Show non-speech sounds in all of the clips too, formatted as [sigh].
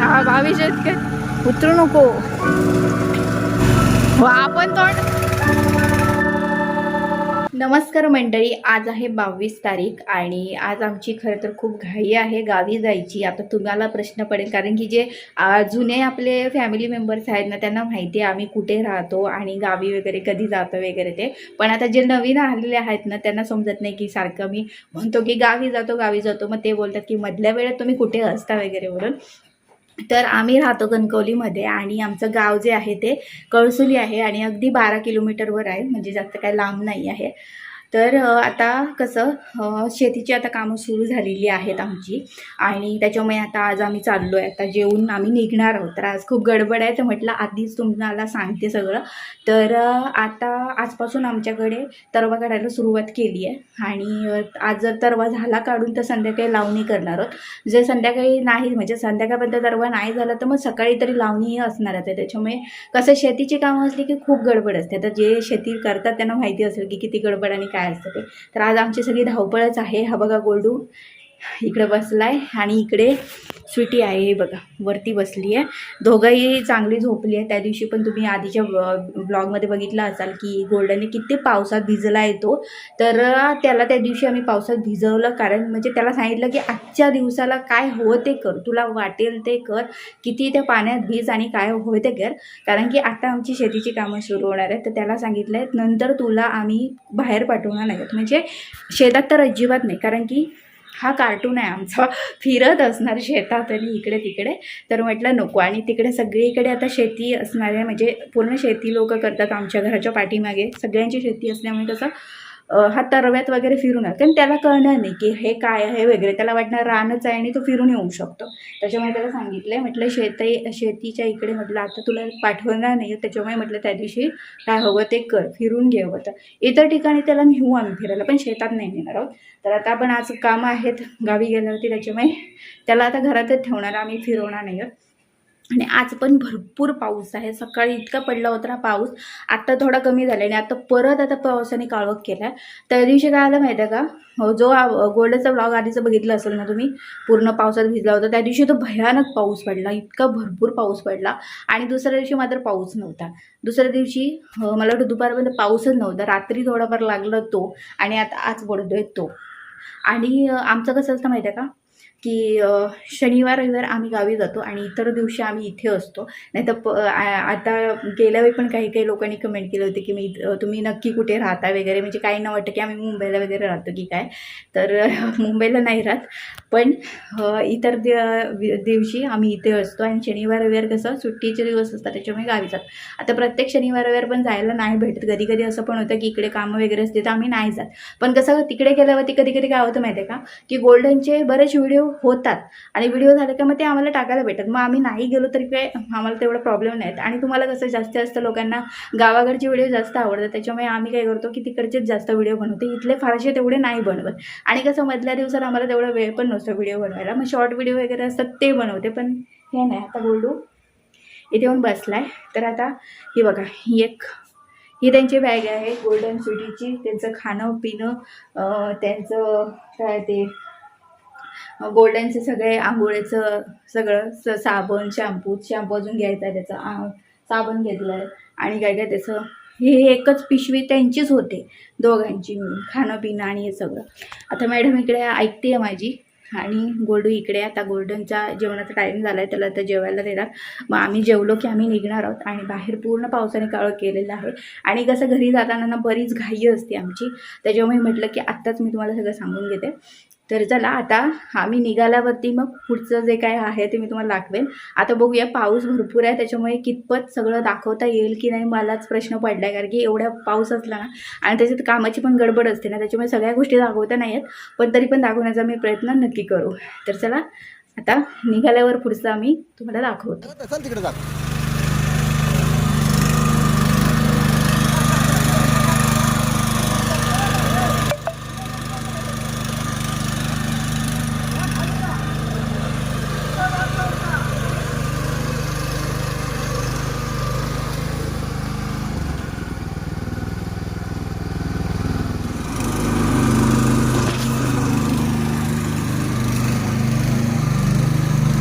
हा बावीस शेतकरी उतरू नको. आपण तोंड. नमस्कार मंडळी आज आहे बावीस तारीख आणि आज आमची खरं तर खूप घाई आहे गावी जायची. आता तुम्हाला प्रश्न पडेल कारण की जे जुने आपले फॅमिली मेंबर्स आहेत ना त्यांना माहिती आहे आम्ही कुठे राहतो आणि गावी वगैरे कधी जातो वगैरे ते. पण आता जे नवीन आलेले आहेत ना त्यांना समजत नाही की सारखं मी म्हणतो की गावी जातो गावी जातो. मग ते बोलतात की मधल्या वेळेत तुम्ही कुठे असता वगैरे म्हणून. तर आम्ही राहतो कणकवलीमध्ये आणि आमचं गाव जे आहे ते कळसुली आहे आणि अगदी बारा किलोमीटरवर आहे म्हणजे जास्त काय लांब नाही आहे. तर आता कसं शेतीची आता कामं सुरू झालेली आहेत आमची. आणि त्याच्यामुळे आता आज आम्ही चाललो आहे आता जेवून आम्ही निघणार आहोत. तर आज खूप गडबड आहे. तर म्हटलं आधीच तुम्हाला सांगते सगळं. तर आता आजपासून आमच्याकडे तरवा काढायला सुरुवात केली आहे. आणि आज जर तरवा झाला काढून तर संध्याकाळी लावणी करणार आहोत. जर संध्याकाळी नाही म्हणजे संध्याकाळपर्यंत तरवा नाही झाला तर मग सकाळी तरी लावणीही असणारच आहे. त्याच्यामुळे कसं शेतीची कामं असली की खूप गडबड असते. आता जे शेती करतात त्यांना माहिती असेल की किती गडबड आणि काय काय असतं ते? तर आज आमची सगळी धावपळच आहे. हा बघा गोल्डू. इकडे बसलाय आणि इकडे स्वीटी आहे हे बघा. वरती बसली आहे दोघंही चांगली झोपली आहे त्या दिवशी पण तुम्ही आधीच्या ब्लॉगमध्ये बघितलं असाल की गोल्डनने किती पावसात भिजला येतो तर त्याला त्या दिवशी आम्ही पावसात भिजवलं कारण म्हणजे त्याला सांगितलं की आजच्या दिवसाला काय हो ते कर. तुला वाटेल ते कर. किती त्या पाण्यात भिज आणि काय हवं ते कर. कारण की आता आमची शेतीची कामं सुरू होणार आहेत. तर त्याला सांगितलं आहे नंतर तुला आम्ही बाहेर पाठवणार नाहीत म्हणजे शेतात तर अजिबात नाही. कारण की हा कार्टून आहे आमचा. फिरत असणार शेतात आणि इकडे तिकडे. तर म्हटलं नको आणि तिकडे सगळीकडे आता शेती असणारे म्हणजे पूर्ण शेती लोक करतात आमच्या घराच्या पाठीमागे. सगळ्यांची शेती असल्यामुळे कसं हा तरव्यात वगैरे फिरून आहे कारण त्याला कळणार नाही की हे काय आहे वगैरे. त्याला वाटणार रानच आहे आणि तो फिरून येऊ शकतो. त्याच्यामुळे त्याला सांगितलं आहे म्हटलं शेत शेतीच्या इकडे म्हटलं आता तुला पाठवणार नाही. त्याच्यामुळे म्हटलं त्या दिवशी काय हवं ते कर फिरून घे हवं तर. इतर ठिकाणी त्याला नेऊ आम्ही फिरायला पण शेतात नाही नेणार आहोत. तर आता आपण आज कामं आहेत गावी गेल्यावरती त्याच्यामुळे त्याला आता घरातच ठेवणार. आम्ही फिरवणार नाही आहोत. आणि आज पण भरपूर पाऊस आहे. सकाळी इतका पडला होता ना पाऊस. आत्ता थोडा कमी झाला आणि आता परत आता पावसाने काळवत केला आहे त्या दिवशी काय आलं माहिती आहे का हो, जो गोल्डचा ब्लॉग आधीचं बघितलं असेल ना तुम्ही पूर्ण पावसात भिजला होता. त्या दिवशी तो भयानक पाऊस पडला. इतका भरपूर पाऊस पडला. आणि दुसऱ्या दिवशी मात्र पाऊस नव्हता. दुसऱ्या दिवशी हो, मला वाटतं दुपारपर्यंत पाऊसच नव्हता. रात्री थोडाफार लागला तो आणि आता आज पडतोय तो. आणि आमचं कसं असतं माहिती आहे का? की शनिवार रविवार आम्ही गावी जातो आणि इतर दिवशी आम्ही इथे असतो. नाही तर प आता गेल्यावेळी पण काही काही लोकांनी कमेंट केलं होते की मी तुम्ही नक्की कुठे राहता वगैरे. म्हणजे काही न वाटतं की आम्ही मुंबईला वगैरे राहतो की काय. तर [laughs] मुंबईला नाही राहत. पण इतर दि दिवशी आम्ही इथे असतो आणि शनिवार रविवार कसं सुट्टीचे दिवस असतात त्याच्यामुळे गावी जातो. आता प्रत्येक शनिवार रविवार पण जायला नाही भेटत. कधी कधी असं पण होतं की इकडे कामं वगैरे असते तर आम्ही नाही जात. पण कसं तिकडे गेल्यावरती कधी कधी काय होतं माहिती आहे का की गोल्डनचे बरेच व्हिडिओ होतात. आणि व्हिडिओ झाले का मग ते आम्हाला टाकायला भेटतात. मग आम्ही नाही गेलो तरी काय आम्हाला तेवढा प्रॉब्लेम नाहीत. आणि तुम्हाला कसं जास्तीत जास्त लोकांना गावाकडचे व्हिडिओ जास्त आवडतात. त्याच्यामुळे आम्ही काय करतो की तिकडचेच जास्त व्हिडिओ बनवते. इथले फारसे तेवढे नाही बनवत. आणि कसं मधल्या दिवसात आम्हाला तेवढा वेळ पण नसतो व्हिडिओ बनवायला. मग शॉर्ट व्हिडिओ वगैरे असतात ते बनवते. पण हे नाही. आता बोलू. इथे येऊन बसलाय. तर आता ही बघा. ही एक ही त्यांची बॅग आहे. गोल्डन सिटीची त्यांचं खाणं पिणं त्यांचं काय ते गोल्डनचे सगळे आंघोळीचं सगळं स साबण शॅम्पू शॅम्पू अजून घ्यायचा आहे त्याचा. साबण घेतलं आहे आणि काय काय त्याचं हे एकच पिशवी त्यांचीच होते दोघांची मिळून खाणं पिणं आणि हे सगळं. आता मॅडम इकडे ऐकते आहे माझी आणि गोल्डू इकडे आता गोल्डनचा जेवणाचा टाईम झाला आहे त्याला आता जेवायला देणार. मग आम्ही जेवलो की आम्ही निघणार आहोत आणि बाहेर पूर्ण पावसाने काळं केलेलं आहे. आणि कसं घरी जाताना ना बरीच घाई असते आमची. त्याच्यामुळे म्हटलं की आत्ताच मी तुम्हाला सगळं सांगून घेते. तर चला आता आम्ही निघाल्यावरती मग पुढचं जे काय आहे ते मी तुम्हाला दाखवेन. आता बघूया पाऊस भरपूर आहे त्याच्यामुळे कितपत सगळं दाखवता येईल की नाही मलाच प्रश्न पडला आहे कारण की एवढा पाऊस असला ना आणि त्याच्यात कामाची पण गडबड असते ना त्याच्यामुळे सगळ्या गोष्टी दाखवता नाही आहेत पण तरी पण दाखवण्याचा मी प्रयत्न नक्की करू. तर चला आता निघाल्यावर पुढचं आम्ही तुम्हाला दाखवतो.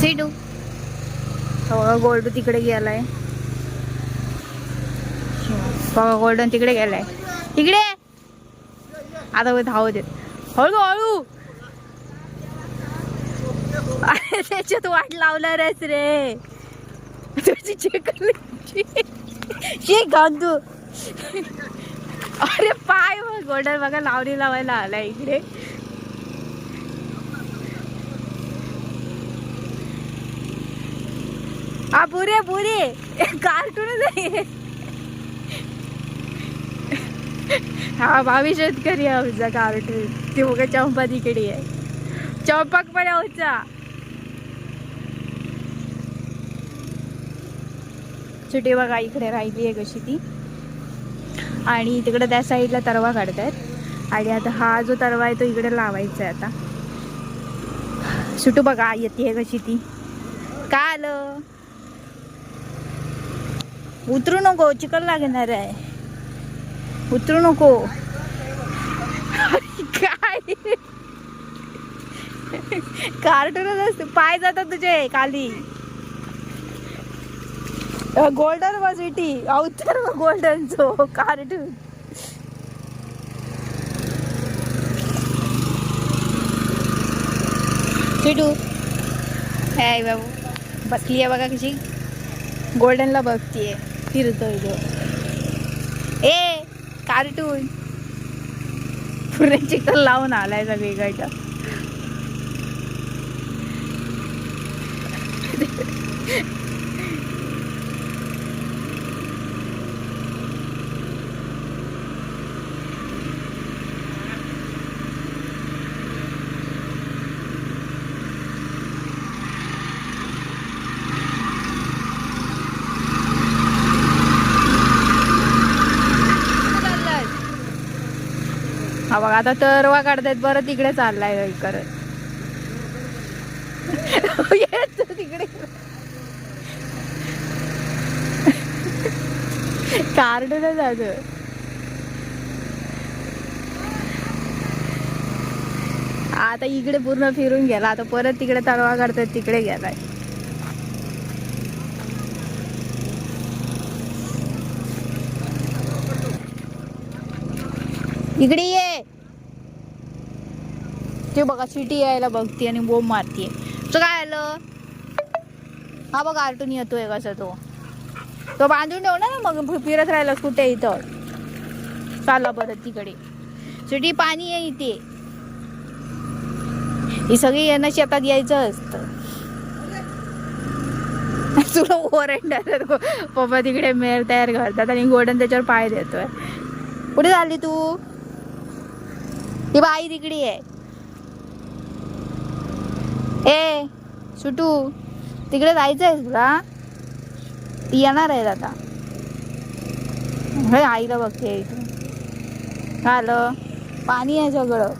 चल तिकडे जा गोल्ड तिकडे गेलाय. बघा गोल्डन तिकडे गेलाय. तिकडे आता बघ धावत येत हळू हळू! अरे त्याच्यात वाट लावणारच रे. तुझी चिकली शे गांधू अरे पाय बघ गोल्डन बघा लावणी लावायला आला इकडे. हा पुरे पुरे. कार्टूनच आहे. हा भावी शेतकरी आहे आमचा कार्टून ती बघा चंपा तिकडे आहे. चंपक पण आमचा. छोटी बघा इकडे राहिली आहे कशी ती. आणि तिकडे त्या साईडला तरवा काढतायत. आणि आता हा जो तरवा आहे तो इकडे लावायचा आहे आता. सुटू बघा येते कशी ती. का आलं? उतरू नको चिकन लागणार आहे. उतरू नको काय? कार्टूनच असते. पाय जातात तुझे खाली. गोल्डन सिटी अवतर गोल्डन चो कार्टून. चिटू हाय बाबू. बसली आहे बघा कशी. गोल्डनला बघतीये. फिरतोय तो ए कार्टून पुरे चिकन लावून आलाय सगळीकडं चाललाय हा बघा आता तरवा काढतायत बरं तिकडे चाललाय करत. तिकडे. कार्डून जात आता इकडे पूर्ण फिरून गेला आता परत तिकडे तरवा काढतात तिकडे गेलाय. इकडे ये. ते बघा सिटी यायला बघते आणि बोंब मारतीये. तो काय आलं? हा बघ आर्टून येतोय कसा तो. तो बांधून ठेव ना मग फिरत राहिला कुठे इथं? चालला परत तिकडे. सिटी पाणी आहे इथे. ही सगळी यांना शेतात यायचं असतं. तुला ओरडणार पप्पा तिकडे मेर तयार करतात आणि गोडन त्याच्यावर पाय देतोय. कुठे झाली तू? ती बाई तिकडी आहे. ए सुटू तिकडे जायचं आहे तुला? ती येणार आहे आता. हे आईला बघते इथून काय आलं? पाणी आहे सगळं.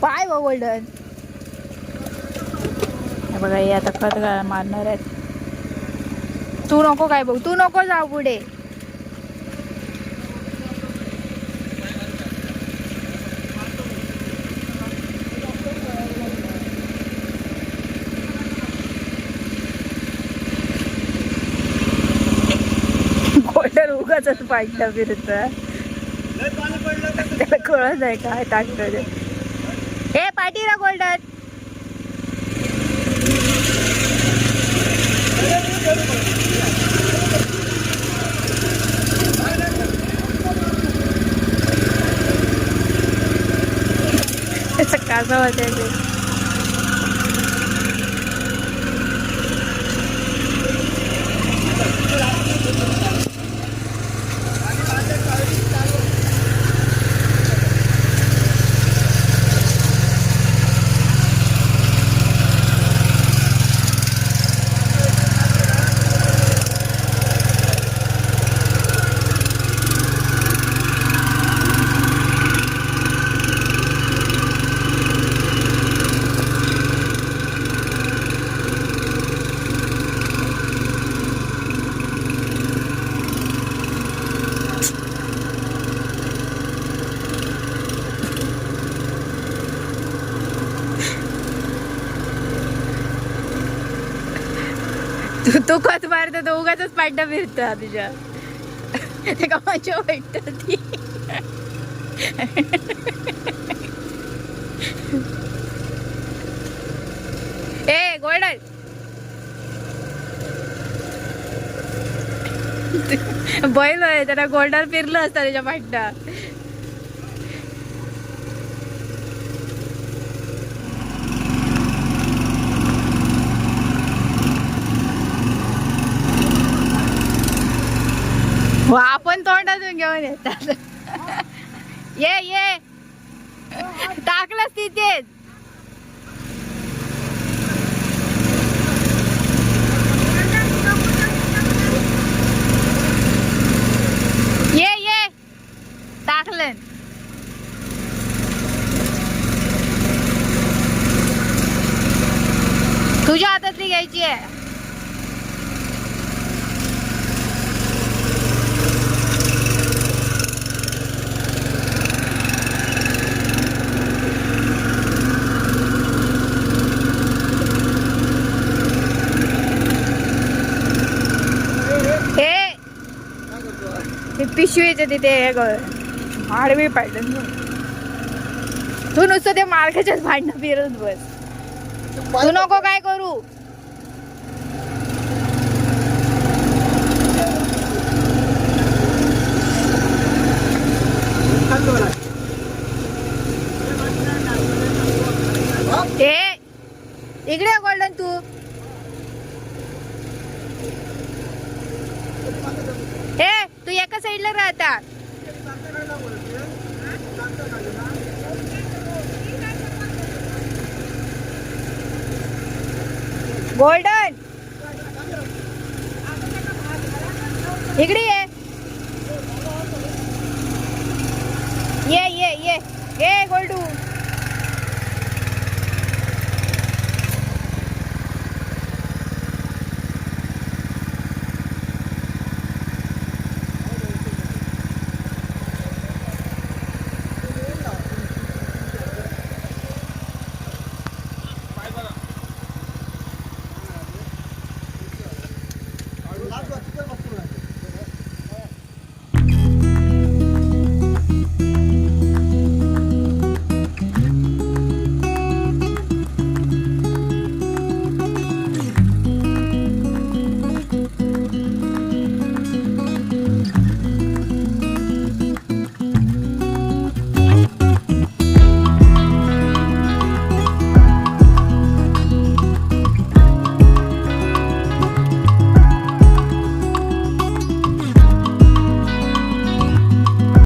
पाय वडन हे बघा हे आता खत मारणार आहेत. तू नको काय बघ तू नको जाऊ पुढे. उगाच पाडलं फिरत त्याला कळत आहे काय टाकतो ते. हे पाठीरा गोल्डन. त्याचं कासा वाटायचं तो तो खत मारतो तो उगाच पाडणं फिरतं तुझ्या. ते मजा वाटत ती? ए गोल्डन. बैल आहे त्याला गोल्डन फिरलं असतं त्याच्या पाठनं हो आपण तोंडातून घेऊन येतात ये ये. टाकलंच तिथेच ये ये टाकलं तुझ्या हातातली घ्यायची आहे हे ते पिशवीचे तिथे हे ग आडवी पाडलं तू नुसतं ते मार्गाच्याच भांडणं फिरत बस. तू नको काय करू. इकडे गोल्डन तू ए तू एका साईडला राहतात गोल्डन. इकडे